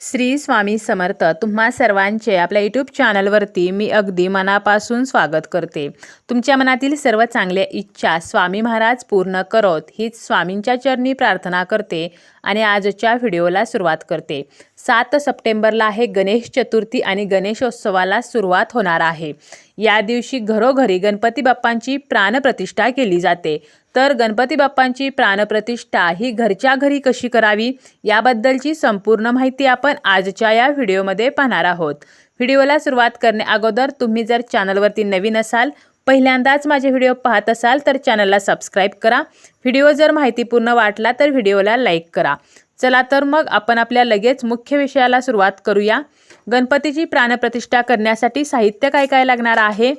श्री स्वामी समर्थ तुम्हा सर्वांचे आपल्या यूट्यूब चॅनलवरती मी अगदी मनापासून स्वागत करते. तुमच्या मनातील सर्व चांगल्या इच्छा स्वामी महाराज पूर्ण करोत हीच स्वामींच्या चरणी प्रार्थना करते आणि आजच्या व्हिडिओला सुरुवात करते. सात सप्टेंबरला आहे गणेश चतुर्थी आणि गणेशोत्सवाला सुरुवात होणार आहे. या दिवशी घरोघरी गणपती बाप्पांची प्राणप्रतिष्ठा केली जाते. तर गणपती बाप्पांची प्राणप्रतिष्ठा ही घरच्या घरी कशी करावी याबद्दलची संपूर्ण माहिती आपण आजच्या या व्हिडिओमध्ये पाहणार आहोत. व्हिडिओला सुरुवात करणे अगोदर तुम्ही जर चॅनलवरती नवीन असाल पहिल्यांदाच माझे व्हिडिओ पाहत असाल तर चॅनलला सबस्क्राईब करा. व्हिडिओ जर माहितीपूर्ण वाटला तर व्हिडिओला लाईक करा. चला तर मग आपण आपल्या लगेच मुख्य विषयाला सुरुवात करूया. गणपतीची प्राणप्रतिष्ठा करण्यासाठी साहित्य काय काय लागणार आहे?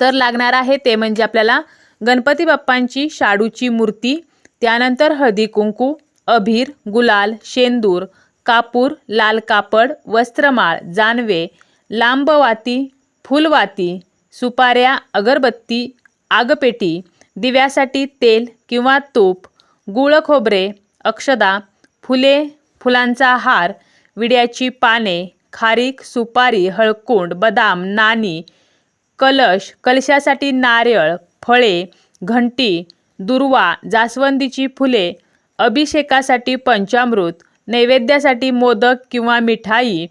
तर लागणार आहे ते म्हणजे आपल्याला गणपती बाप्पांची शाडूची मूर्ती त्यानंतर हळदी कुंकू अभीर गुलाल शेंदूर कापूर लाल कापड वस्त्रमाळ जानवे लांबवाती फुलवाती सुपाऱ्या अगरबत्ती आगपेटी दिव्यासाठी तेल किंवा तूप गुळ खोबरे अक्षदा फुले फुलांचा हार विड्याची पाने खारीक सुपारी हळकुंड बदाम नाणी कलश कलशासाठी नारळ फळे घंटी दुर्वा जास्वंदीची फुले अभिषेकासाठी पंचामृत नैवेद्यासाठी मोदक किंवा मिठाई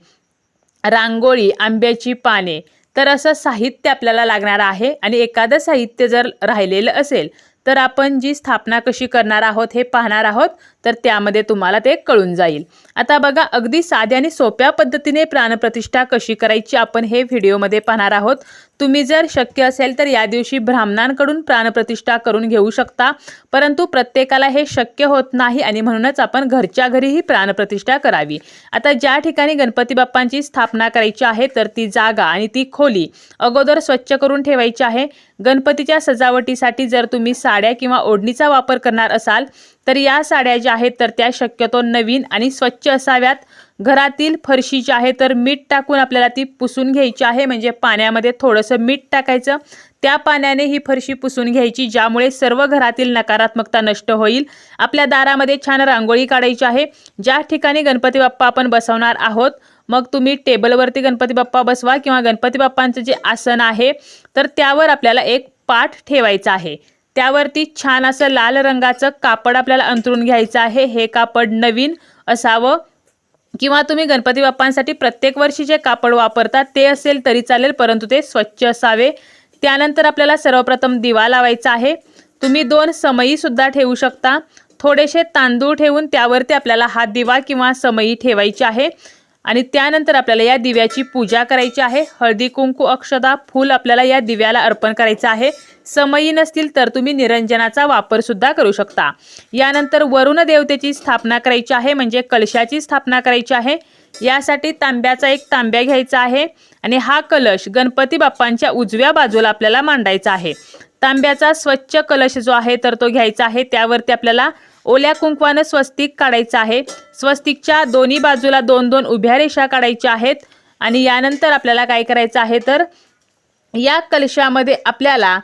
रांगोळी आंब्याची पाने. तर असं साहित्य आपल्याला लागणार आहे आणि एखादं साहित्य जर राहिलेलं असेल तर आपण जी स्थापना कशी करणार आहोत हे पाहणार आहोत तर त्यामध्ये तुम्हाला ते कळून जाईल. आता बघा अगदी साध्या आणि सोप्या पद्धतीने प्राणप्रतिष्ठा कशी करायची आपण हे व्हिडिओमध्ये पाहणार आहोत. तुम्ही जर शक्य असेल तर या दिवशी ब्राह्मणांकडून प्राणप्रतिष्ठा करून घेऊ शकता परंतु प्रत्येकाला हे शक्य होत नाही आणि म्हणूनच आपण घरच्या घरीही प्राणप्रतिष्ठा करावी. आता ज्या ठिकाणी गणपती बाप्पांची स्थापना करायची आहे तर ती जागा आणि ती खोली अगोदर स्वच्छ करून ठेवायची आहे. गणपतीच्या सजावटीसाठी जर तुम्ही साड्या किंवा ओढणीचा वापर करणार असाल तर या साड्या ज्या आहेत तर त्या शक्यतो नवीन आणि स्वच्छ असाव्यात. घरातील फरशी जी आहे तर मीठ टाकून आपल्याला ती पुसून घ्यायची आहे. म्हणजे पाण्यामध्ये थोडंसं मीठ टाकायचं. त्या पाण्याने ही फरशी पुसून घ्यायची ज्यामुळे सर्व घरातील नकारात्मकता नष्ट होईल. आपल्या दारामध्ये छान रांगोळी काढायची आहे. ज्या ठिकाणी गणपती बाप्पा आपण बसवणार आहोत मग तुम्ही टेबलवरती गणपती बाप्पा बसवा किंवा गणपती बाप्पांचं जे आसन आहे तर त्यावर आपल्याला एक पाठ ठेवायचा आहे. त्यावरती छान असं लाल रंगाचं कापड आपल्याला अंतरून घ्यायचं आहे. हे कापड नवीन असावं. किंवा तुम्ही गणपती बाप्पांसाठी प्रत्येक वर्षी जे कापड वापरता ते असेल तरी चालेल परंतु ते स्वच्छ असावे. त्यानंतर आपल्याला सर्वप्रथम दिवा लावायचा आहे. तुम्ही दोन समईसुद्धा ठेवू शकता. थोडेसे तांदूळ ठेवून त्यावरती आपल्याला हा दिवा किंवा समई ठेवायची आहे. आणि त्यानंतर आपल्याला या दिव्याची पूजा करायची आहे. हळदी कुंकू अक्षदा फूल आपल्याला या दिव्याला अर्पण करायचं आहे. समयी नसतील तर तुम्ही निरंजनाचा वापर सुद्धा करू शकता. यानंतर वरुण देवतेची स्थापना करायची आहे म्हणजे कलशाची स्थापना करायची आहे. यासाठी तांब्याचा एक तांब्या घ्यायचा आहे आणि हा कलश गणपती बाप्पांच्या उजव्या बाजूला आपल्याला मांडायचा आहे. तांब्याचा स्वच्छ कलश जो आहे तर तो घ्यायचा आहे. त्यावरती आपल्याला ओल्या कुंकवानं स्वस्तिक काढायचं आहे. स्वस्तिकच्या दोन्ही बाजूला दोन दोन उभ्या रेषा काढायच्या आहेत. आणि यानंतर आपल्याला काय करायचं आहे तर या कलशामध्ये आपल्याला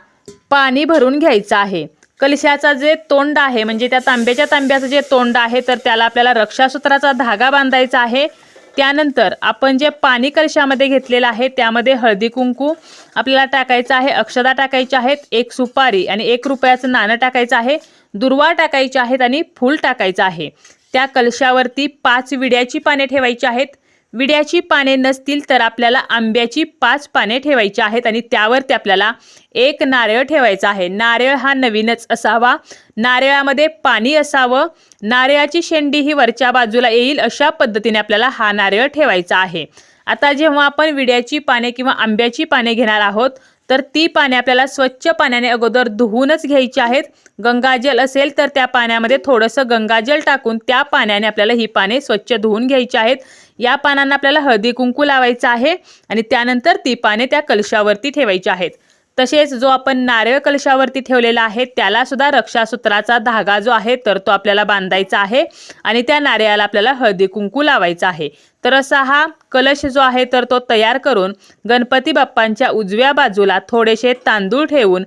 पाणी भरून घ्यायचं आहे. कलशाचा जे तोंड आहे म्हणजे त्या तांब्याच्या तांब्याचं जे तोंड आहे तर त्याला आपल्याला रक्षासूत्राचा धागा बांधायचा आहे. त्यानंतर आपण जे पाणी कलशामध्ये घेतलेलं आहे त्यामध्ये हळदी कुंकू आपल्याला टाकायचं आहे अक्षदा टाकायच्या आहेत एक सुपारी आणि एक रुपयाचं नाणं टाकायचं आहे दुर्वा टाकायचे आहेत आणि फूल टाकायचं आहे. त्या कलशावरती पाच विड्याची पाने ठेवायची आहेत. विड्याची पाने नसतील तर आपल्याला आंब्याची पाच पाने ठेवायची आहेत आणि त्यावरती आपल्याला एक नारळ ठेवायचा आहे. नारळ हा नवीनच असावा. नारळामध्ये पाणी असावं. नारळाची शेंडी ही वरच्या बाजूला येईल. अशा पद्धतीने आपल्याला हा नारळ ठेवायचा आहे. आता जेव्हा आपण विड्याची पाने किंवा आंब्याची पाने घेणार आहोत तर ती पाने आपल्याला स्वच्छ पाण्याने अगोदर धुवूनच घ्यायची आहेत. गंगाजल असेल तर त्या पाण्यामध्ये थोडंसं गंगाजल टाकून त्या पाण्याने आपल्याला ही पाने स्वच्छ धुवून घ्यायची आहेत. या पानांना आपल्याला हळदी कुंकू लावायचं आहे आणि त्यानंतर ती पाने त्या कलशावरती ठेवायची आहेत. तसेच जो आपण नारळ कलशावरती ठेवलेला आहे त्याला सुद्धा रक्षासूत्राचा धागा जो आहे तर तो आपल्याला बांधायचा आहे आणि त्या नारळाला आपल्याला हळदी कुंकू लावायचा आहे. तर असा हा कलश जो आहे तर तो तयार करून गणपती बाप्पांच्या उजव्या बाजूला थोडेसे तांदूळ ठेवून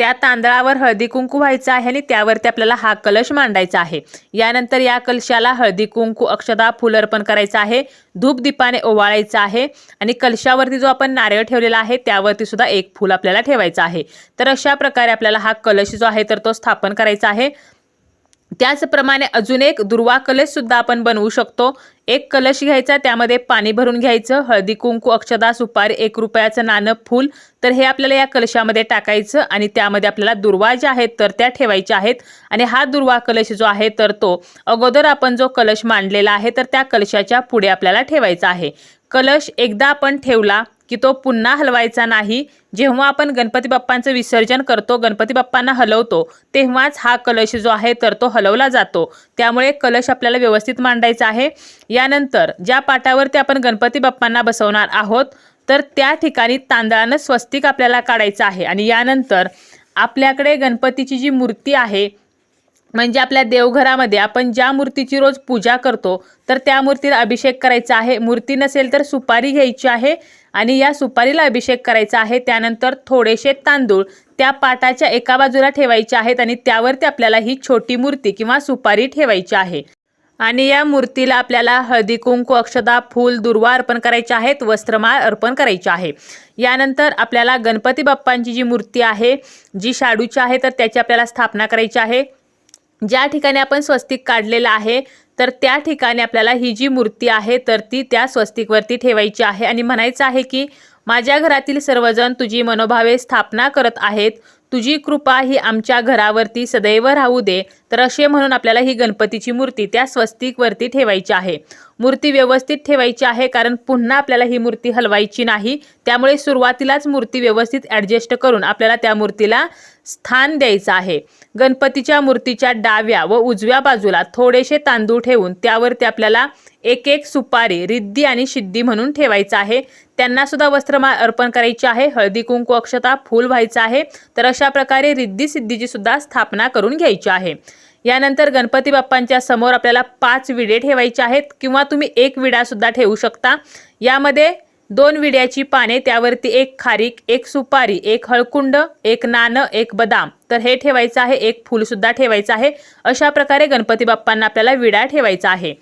त्या तांदळावर हळदी कुंकू व्हायचं आहे आणि त्यावरती आपल्याला हा कलश मांडायचा आहे. यानंतर या कलशाला हळदी कुंकू अक्षदा फुल अर्पण करायचं आहे. धूप दीपाने ओवाळायचं आहे आणि कलशावरती जो आपण नारळ ठेवलेला आहे त्यावरती सुद्धा एक फूल आपल्याला ठेवायचं आहे. तर अशा प्रकारे आपल्याला हा कलश जो आहे तर तो स्थापन करायचा आहे. त्याचप्रमाणे अजून एक दुर्वा कलश सुद्धा आपण बनवू शकतो. एक कलश घ्यायचा त्यामध्ये पाणी भरून घ्यायचं हळदी कुंकू अक्षदा सुपारी एक रुपयाचं नाणं फूल तर हे आपल्याला या कलशामध्ये टाकायचं आणि त्यामध्ये आपल्याला दुर्वा ज्या आहेत तर त्या ठेवायच्या आहेत. आणि हा दुर्वा कलश जो आहे तर तो अगोदर आपण जो कलश मांडलेला आहे तर त्या कलशाच्या पुढे आपल्याला ठेवायचा आहे. कलश एकदा आपण ठेवला की तो पुन्हा हलवायचा नाही. जेव्हा आपण गणपती बाप्पांचं विसर्जन करतो गणपती बाप्पांना हलवतो तेव्हाच हा कलश जो आहे तर तो हलवला जातो. त्यामुळे कलश आपल्याला व्यवस्थित मांडायचा आहे. यानंतर ज्या पाटावरती आपण गणपती बाप्पांना बसवणार आहोत तर त्या ठिकाणी तांदळानं स्वस्तिक आपल्याला काढायचं आहे. आणि यानंतर आपल्याकडे गणपतीची जी मूर्ती आहे म्हणजे आपल्या देवघरामध्ये आपण ज्या मूर्तीची रोज पूजा करतो तर त्या मूर्तीला अभिषेक करायचा आहे. मूर्ती नसेल तर सुपारी घ्यायची आहे आणि या सुपारीला अभिषेक करायचा आहे. त्यानंतर थोडेसे तांदूळ त्या पाटाच्या एका बाजूला ठेवायचे आहेत आणि त्यावरती आपल्याला ही छोटी मूर्ती किंवा सुपारी ठेवायची आहे. आणि या मूर्तीला आपल्याला हळदी कुंकू अक्षदा फूल दुर्वा अर्पण करायचे आहेत वस्त्रमाळ अर्पण करायचे आहे. यानंतर आपल्याला गणपती बाप्पांची जी मूर्ती आहे जी शाडूची आहे तर त्याची आपल्याला स्थापना करायची आहे. ज्या ठिकाणी आपण स्वस्तिक काढलेलं आहे तर त्या ठिकाणी आपल्याला ही जी मूर्ती आहे तर ती त्या स्वस्तिकवरती ठेवायची आहे. आणि म्हणायचं आहे की माझ्या घरातील सर्वजण तुझी मनोभावे स्थापना करत आहेत. तुझी कृपा ही आमच्या घरावरती सदैव राहू दे. तर असे म्हणून आपल्याला ही गणपतीची मूर्ती त्या स्वस्तिकवरती ठेवायची आहे. मूर्ती व्यवस्थित ठेवायची आहे कारण पुन्हा आपल्याला ही मूर्ती हलवायची नाही. त्यामुळे सुरुवातीलाच मूर्ती व्यवस्थित ॲडजस्ट करून आपल्याला त्या मूर्तीला स्थान द्यायचं आहे. गणपतीच्या मूर्तीच्या डाव्या व उजव्या बाजूला थोडेसे तांदूळ ठेवून त्यावरती आपल्याला एक एक सुपारी रिद्धी आणि सिद्धी म्हणून ठेवायचं आहे. त्यांना सुद्धा वस्त्रमाळ अर्पण करायची आहे. हळदी कुंकू अक्षता फूल व्हायचं आहे. तर अशा प्रकारे रिद्धी सिद्धीची सुद्धा स्थापना करून घ्यायची आहे. यानंतर गणपती बाप्पांच्या समोर आपल्याला पाच विडे ठेवायचे आहेत किंवा तुम्ही एक विडासुद्धा ठेवू शकता. यामध्ये दोन विड्याची पाने त्यावरती एक खारीक एक सुपारी एक हळकुंड एक नाणं एक बदाम. तर हे ठेवायचं आहे एक फूलसुद्धा ठेवायचं आहे. अशा प्रकारे गणपती बाप्पांना आपल्याला विडा ठेवायचा आहे.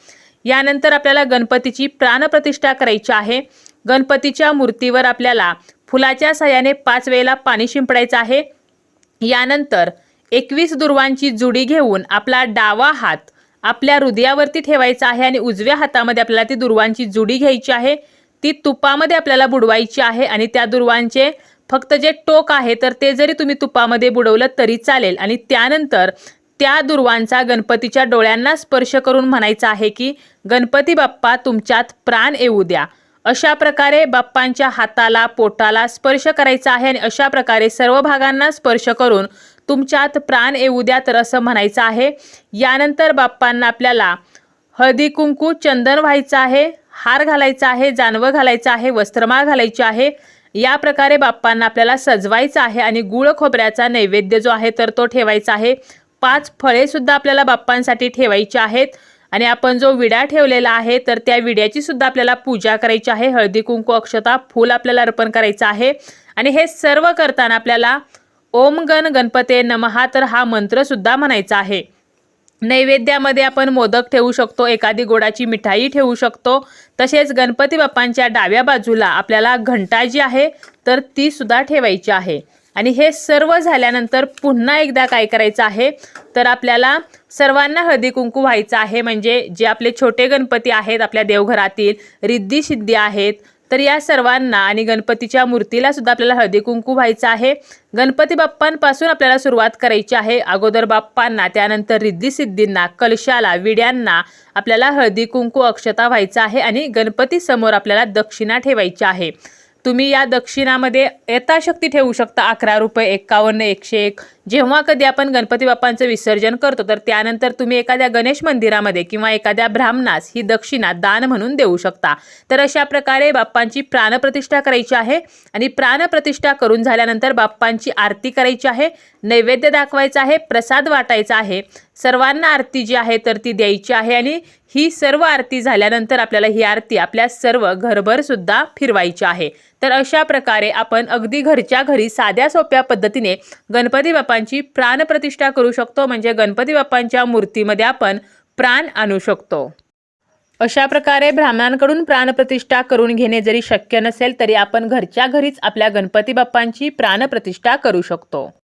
यानंतर आपल्याला गणपतीची प्राणप्रतिष्ठा करायची आहे. गणपतीच्या मूर्तीवर आपल्याला फुलाच्या सहाय्याने पाच वेळेला पाणी शिंपडायचं आहे. यानंतर एकवीस दुर्वांची जुडी घेऊन आपला डावा हात आपल्या हृदयावरती ठेवायचा आहे आणि उजव्या हातामध्ये आपल्याला ती दुर्वांची जुडी घ्यायची आहे. ती तुपामध्ये आपल्याला बुडवायची आहे आणि त्या दुर्वांचे फक्त जे टोक आहे तर ते जरी तुम्ही तुपामध्ये बुडवलं तरी चालेल. आणि त्यानंतर त्या दुर्वांचा गणपतीच्या डोळ्यांना स्पर्श करून म्हणायचा आहे की गणपती बाप्पा तुमच्यात प्राण येऊ द्या. अशा प्रकारे बाप्पांच्या हाताला पोटाला स्पर्श करायचा आहे आणि अशा प्रकारे सर्व भागांना स्पर्श करून तुमच्यात प्राण येऊ द्या तर असं म्हणायचं आहे. यानंतर बाप्पांना आपल्याला हळदी कुंकू चंदन व्हायचं आहे हार घालायचा आहे जानवं घालायचं आहे वस्त्रमाळ घालायची आहे. या प्रकारे बाप्पांना आपल्याला सजवायचं आहे आणि गुळ खोबऱ्याचा नैवेद्य जो आहे तर तो ठेवायचा आहे. पाच फळेसुद्धा आपल्याला बाप्पांसाठी ठेवायची आहेत. आणि आपण जो विडा ठेवलेला आहे तर त्या विड्याची सुद्धा आपल्याला पूजा करायची आहे. हळदी कुंकू अक्षता फूल आपल्याला अर्पण करायचं आहे. आणि हे सर्व करताना आपल्याला ओम गण गणपते नमहा तर हा मंत्र सुद्धा म्हणायचा आहे. नैवेद्यामध्ये आपण मोदक ठेवू शकतो एखादी गोडाची मिठाई ठेवू शकतो. तसेच गणपती बाप्पांच्या डाव्या बाजूला आपल्याला घंटा जी आहे तर ती सुद्धा ठेवायची आहे. आणि हे सर्व झाल्यानंतर पुन्हा एकदा काय करायचं आहे तर आपल्याला सर्वांना हळदी कुंकू व्हायचं आहे. म्हणजे जे आपले छोटे गणपती आहेत आपल्या देवघरातील रिद्धी सिद्धी आहेत तर या सर्वांना आणि गणपतीच्या मूर्तीला सुद्धा आपल्याला हळदी कुंकू व्हायचं आहे. गणपती बाप्पांपासून आपल्याला सुरुवात करायची आहे. अगोदर बाप्पांना त्यानंतर रिद्धी सिद्धींना कलशाला विड्यांना आपल्याला हळदी कुंकू अक्षता व्हायचं आहे आणि गणपती समोर आपल्याला दक्षिणा ठेवायची आहे. तुम्ही या दक्षिणामध्ये यथाशक्ती ठेवू शकता अकरा रुपये एक्कावन्न एकशे एक जेव्हा कधी आपण गणपती बाप्पांचं विसर्जन करतो तर त्यानंतर तुम्ही एखाद्या गणेश मंदिरामध्ये किंवा एखाद्या ब्राह्मणास ही दक्षिणा दान म्हणून देऊ शकता. तर अशा प्रकारे बाप्पांची प्राणप्रतिष्ठा करायची आहे आणि प्राणप्रतिष्ठा करून झाल्यानंतर बाप्पांची आरती करायची आहे नैवेद्य दाखवायचा आहे प्रसाद वाटायचा आहे. सर्वांना आरती जी आहे तर ती द्यायची आहे आणि ही सर्व आरती झाल्यानंतर आपल्याला ही आरती आपल्या सर्व घरभर सुद्धा फिरवायची आहे. तर अशा प्रकारे आपण अगदी घरच्या घरी साध्या सोप्या पद्धतीने गणपती बाप्पांची प्राणप्रतिष्ठा करू शकतो. म्हणजे गणपती बाप्पांच्या मूर्तीमध्ये आपण प्राण आणू शकतो. अशा प्रकारे ब्राह्मणांकडून प्राणप्रतिष्ठा करून घेणे जरी शक्य नसेल तरी आपण घरच्या घरीच आपल्या गणपती बाप्पांची प्राणप्रतिष्ठा करू शकतो.